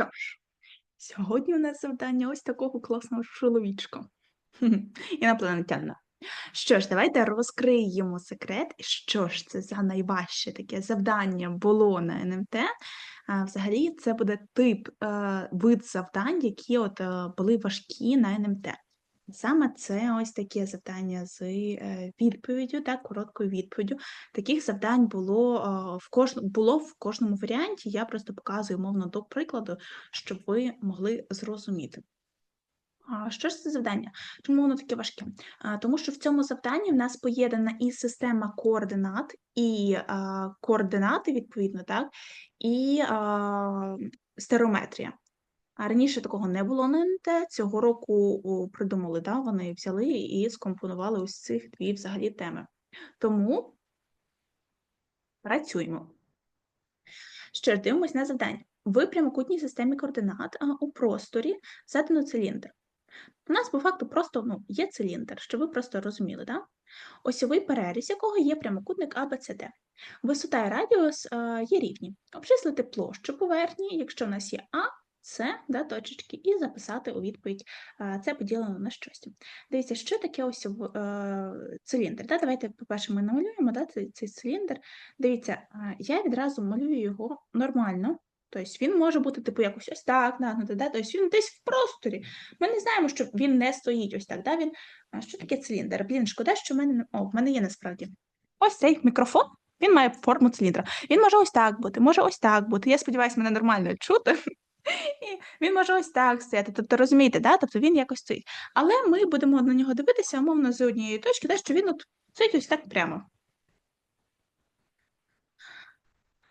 Що ж, сьогодні у нас завдання ось такого класного чоловічка. Інопланетяна. Що ж, давайте розкриємо секрет. Що ж це за найважче таке завдання було на НМТ. Взагалі, це буде тип, е, вид завдань, які от, е, були важкі на НМТ. Саме це ось таке завдання з е, відповіддю, так, короткою відповіддю. Таких завдань було, в кож... було в кожному варіанті. Я просто показую мовно до прикладу, щоб ви могли зрозуміти. Що ж це завдання? Чому воно таке важке? Тому що в цьому завданні в нас поєднана і система координат, і координати, відповідно, так, і а, стереометрія. А раніше такого не було на НТ. Цього року придумали, да, вони взяли і скомпонували ось цих дві взагалі теми. Тому працюємо. Що ж, дивимось на завдання. В прямокутній системі координат у просторі задано циліндр. У нас по факту просто ну, є циліндр, щоб ви просто розуміли, да? осьовий переріз, якого є прямокутник ABCD. Висота і радіус е, є рівні. Обчислити площу поверхні, якщо в нас є А, С, да, точечки, і записати у відповідь це поділено на щось. Дивіться, що таке ось е, циліндр. Да? Давайте, по-перше, ми намалюємо да, цей, цей циліндр. Дивіться, я відразу малюю його нормально. Тобто він може бути типу якось ось так нагнутий, да? тобто він десь в просторі. Ми не знаємо, що він не стоїть ось так. Да? Він... Що таке циліндр? Блін, шкода, що в мене О, в мене є насправді. Ось цей мікрофон, він має форму циліндра. Він може ось так бути, може ось так бути. Я сподіваюся, мене нормально чути. І він може ось так стояти. Тобто, розумієте, да? тобто він якось стоїть. Але ми будемо на нього дивитися, умовно, з однієї точки, да? що він от стоїть ось так прямо.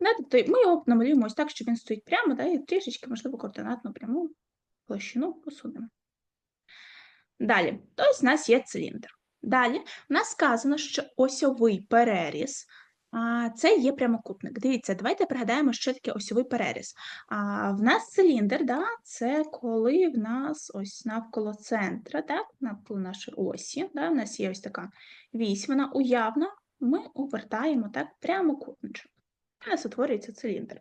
Да, тобто ми його намалюємо ось так, щоб він стоїть прямо, да, і трішечки, можливо, координатну пряму площину посунемо. Далі, ось у нас є циліндр. Далі у нас сказано, що осьовий переріз це є прямокутник. Дивіться, давайте пригадаємо, що таке осьовий переріз. А, в нас циліндр, да, це коли в нас ось навколо центра, так, навколо нашої осі, да, у нас є ось така вісь, вона уявна, ми обертаємо так прямокутничок. У нас утворюється циліндр.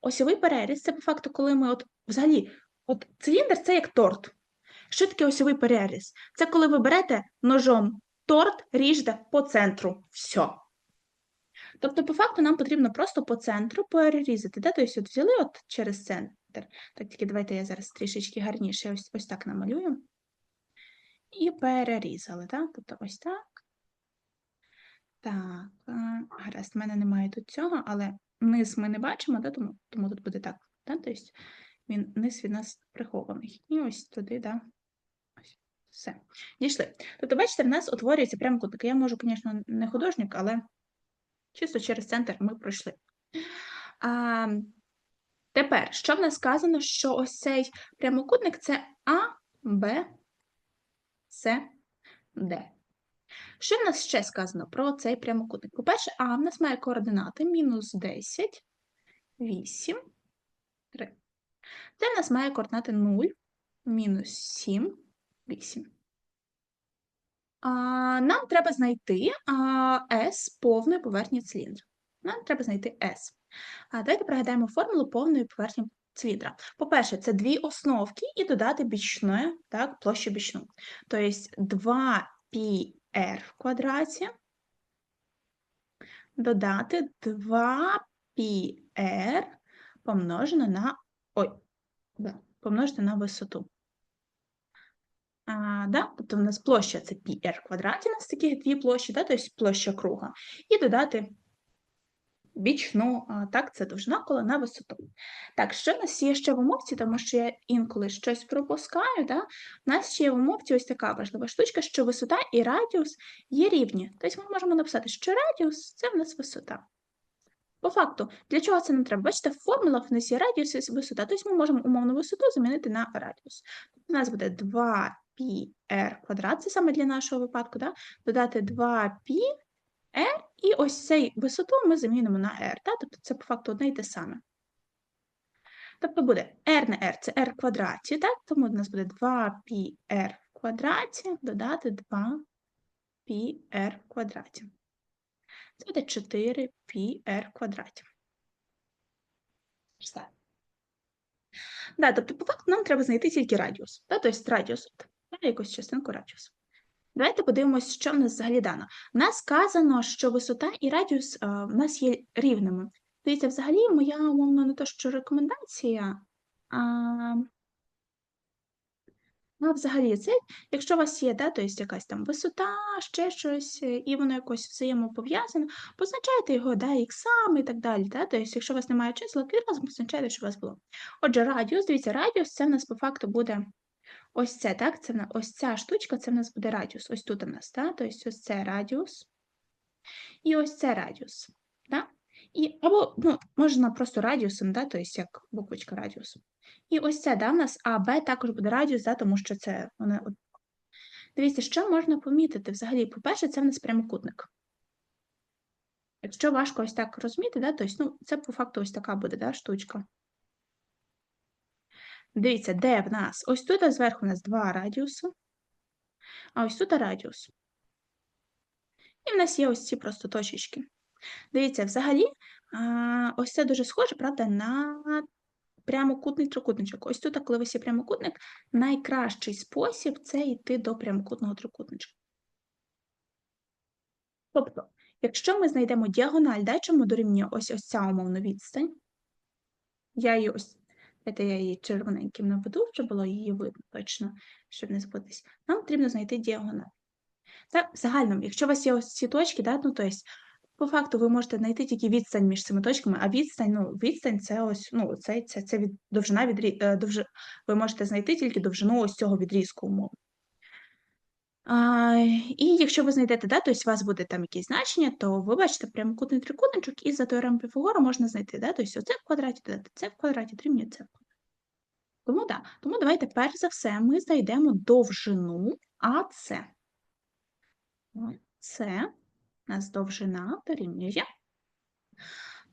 Осьовий переріз це по факту, коли ми от взагалі, от циліндр це як торт. Що таке осьовий переріз? Це коли ви берете ножом торт, ріжте по центру. Все. Тобто, по факту, нам потрібно просто по центру перерізати. Да? Тобто, от взяли от через центр. Так, тільки давайте я зараз трішечки гарніше ось, ось так намалюю. І перерізали, так? Тобто ось так. Так, е, гаразд, в мене немає тут цього, але низ ми не бачимо, да? тому, тому тут буде так. Да? Тобто він низ від нас прихований. І ось туди, да. Все. Дійшли. Тобто, бачите, в нас утворюється прямокутник. Я можу, звісно, не художник, але чисто через центр ми пройшли. А, тепер, що в нас сказано, що ось цей прямокутник це А, Б, С, Д. Що в нас ще сказано про цей прямокутник? По-перше, А в нас має координати мінус 10, 8, 3. Це в нас має координати 0, мінус 7, 8. Нам треба знайти S повної поверхні циліндра. Нам треба знайти S. Давайте пригадаємо формулу повної поверхні циліндра. По-перше, це дві основки і додати бічне, так, площу бічну. Тобто 2πr в квадраті додати 2πr помножено на ой, помножити на висоту. Да? Тобто в нас площа це πr в квадраті, у нас такі дві площі, да? тобто площа круга, і додати бічну, а, так, це довжина кола на висоту. Так, що в нас є ще в умовці, тому що я інколи щось пропускаю, да? у нас ще є в умовці ось така важлива штучка, що висота і радіус є рівні. Тобто ми можемо написати, що радіус це в нас висота. По факту, для чого це нам треба? Бачите, в формулах в нас є радіус і висота, тобто ми можемо умовну висоту замінити на радіус. У нас буде 2πr квадрат, це саме для нашого випадку, да? додати 2πr, і ось цей висоту ми замінимо на r, да? тобто це по факту одне і те саме. Тобто буде r на r, це r в квадраті, так? тому у нас буде 2πr в квадраті додати 2πr в квадраті. Це буде 4πr в квадраті. Все. Да, тобто, по факту, нам треба знайти тільки радіус. Да? Тобто радіус, да, якусь частинку радіусу. Давайте подивимося, що в нас взагалі дано. У нас сказано, що висота і радіус а, в нас є рівними. Дивіться, взагалі, моя умовно не то, що рекомендація, а, а взагалі це, якщо у вас є, да, тобто якась там висота, ще щось, е, і воно якось взаємопов'язане, позначайте його да, іксами і так далі. Да? Тобто, якщо у вас немає числа, відразу позначайте, що у вас було. Отже, радіус, дивіться, радіус це в нас по факту буде ось це, так? Це ось ця штучка, це в нас буде радіус. Ось тут у нас, так? Тобто ось це радіус. І ось це радіус. Да? І, або ну, можна просто радіусом, да? тобто як буквочка радіус. І ось це, да, в нас А, Б також буде радіус, да, тому що це вони. Дивіться, що можна помітити взагалі? По-перше, це в нас прямокутник. Якщо важко ось так розуміти, да, тобто, ну, це по факту ось така буде да, штучка. Дивіться, де в нас? Ось тут зверху у нас два радіуси, а ось тут радіус. І в нас є ось ці просто точечки. Дивіться, взагалі, ось це дуже схоже, правда, на прямокутний трикутничок. Ось тут, коли є прямокутник, найкращий спосіб це йти до прямокутного трикутничка. Тобто, якщо ми знайдемо діагональ, да, чому дорівнює ось ось ця умовна відстань, я її ось, це я її червоненьким наведу, щоб було її видно точно, щоб не збутись. Нам потрібно знайти діагональ. В якщо у вас є ось ці точки, да, ну, тобто, по факту ви можете знайти тільки відстань між цими точками, а відстань, ну, відстань це ось, ну, це, це, це від, довжина відрі... е, довж... ви можете знайти тільки довжину ось цього відрізку умовно. А, і якщо ви знайдете, да, тобто у вас буде там якесь значення, то ви бачите прямокутний трикутничок, і за теоремою Піфагора можна знайти, да, тобто оце в квадраті, додати це в квадраті, дорівнює це в. Тому да. тому давайте перш за все ми знайдемо довжину АЦ. Це у нас довжина дорівнює.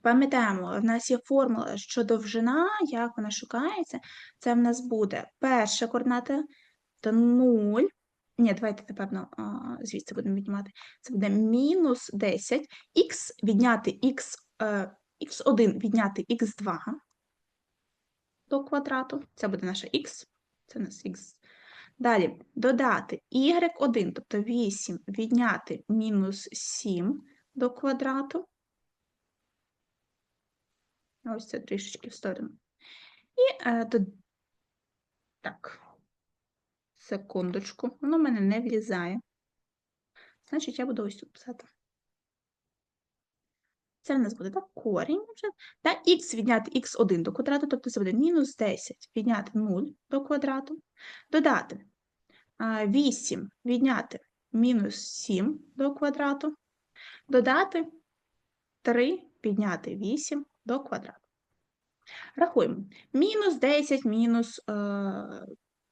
Пам'ятаємо, в нас є формула, що довжина, як вона шукається, це в нас буде перша координата то 0. Ні, давайте, напевно, звідси будемо віднімати. Це буде мінус 10, х відняти х, х1 відняти х2 до квадрату. Це буде наша х, це у нас х. Далі додати y1, тобто 8 відняти мінус 7 до квадрату. Ось це трішечки в сторону. І е, до... так, секундочку, воно в мене не влізає. Значить, я буду ось тут писати. Це в нас буде так, корінь вже. Та х відняти х1 до квадрату, тобто це буде мінус 10 відняти 0 до квадрату, додати 8 відняти мінус 7 до квадрату, додати 3 підняти 8 до квадрату. Рахуємо. Мінус 10 мінус е,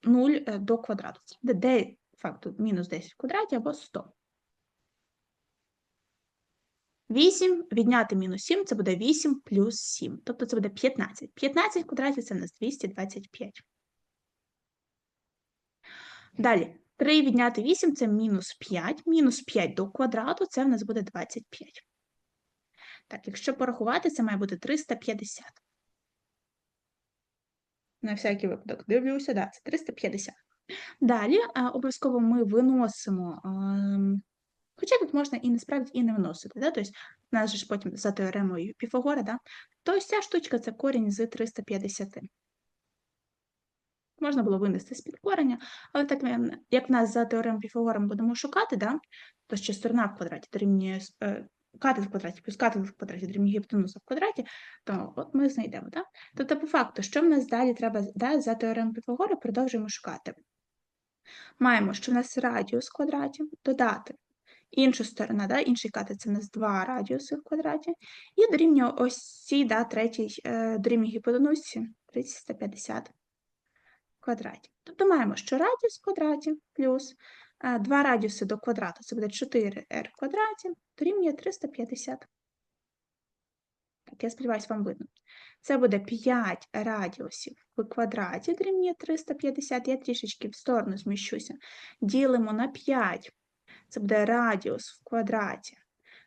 0 е, до квадрату. Де факту мінус 10 в квадраті або 100. 8 відняти мінус 7 це буде 8 плюс 7. Тобто це буде 15. 15 в квадраті це у нас 225. Далі, 3 відняти 8 це мінус 5. Мінус 5 до квадрату це в нас буде 25. Так, якщо порахувати, це має бути 350. На всякий випадок дивлюся, да, це 350. Далі обов'язково ми виносимо. Хоча тут можна і насправді і не вносити, да? тобто у нас же ж потім за теоремою Піфагора, да? то ця штучка це корінь з 350. Можна було винести з-під кореня, але так як в нас за теоремою Піфагора ми будемо шукати, да? то що сторона в квадраті дорівнює е, катет в квадраті плюс катет в квадраті дорівнює гіпотенуза в квадраті, то от ми знайдемо. Да? Тобто, по факту, що в нас далі треба да, за теоремою Піфагора, продовжуємо шукати. Маємо, що в нас радіус в квадраті, додати іншу сторону, да, інший катет це у нас 2 радіуси в квадраті, і дорівнює ось цій да, третій е, дорівнює гіпотенузі 350 в квадраті. Тобто маємо, що радіус в квадраті плюс 2 е, радіуси до квадрату, це буде 4r в квадраті, дорівнює 350. Так, я сподіваюся, вам видно. Це буде 5 радіусів в квадраті дорівнює 350. Я трішечки в сторону зміщуся. Ділимо на 5 це буде радіус в квадраті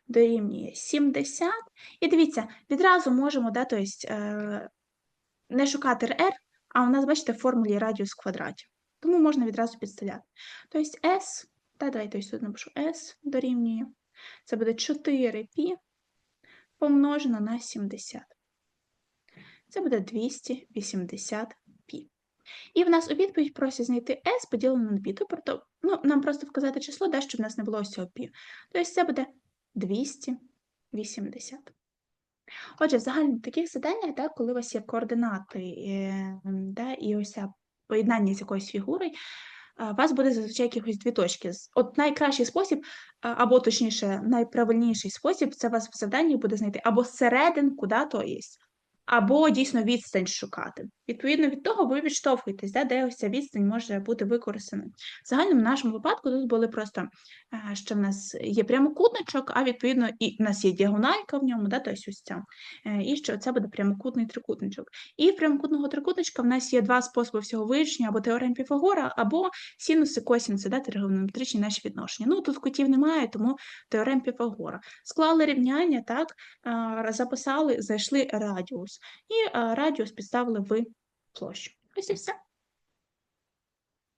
дорівнює 70. І дивіться, відразу можемо да, тобто, не шукати r, а у нас, бачите, в формулі радіус в квадраті. Тому можна відразу підставляти. Тобто S, та давайте ось тут напишу S дорівнює. Це буде 4π помножено на 70. Це буде 280 π. І в нас у відповідь просять знайти s поділено на π. Тобто, ну, нам просто вказати число, да, щоб в нас не було ось цього π. Тобто це буде 280. Отже, взагалі в таких заданнях, да, коли у вас є координати е, да, і ось поєднання з якоюсь фігурою, у вас буде зазвичай якихось дві точки. От найкращий спосіб, або точніше, найправильніший спосіб, це у вас в заданні буде знайти або серединку, да, то є, або дійсно відстань шукати. Відповідно від того, ви відштовхуєтесь, да, де ось ця відстань може бути використана. В загальному нашому випадку тут були просто, е, що в нас є прямокутничок, а відповідно і в нас є діагональка в ньому, да, тобто ось ця, е, і що це буде прямокутний трикутничок. І в прямокутного трикутничка в нас є два способи всього вирішення, або теорем Піфагора, або синуси, косінуси, да, тригонометричні наші відношення. Ну, тут кутів немає, тому теорем Піфагора. Склали рівняння, так, записали, знайшли радіус. І радіус підставили в площу. Ось і все.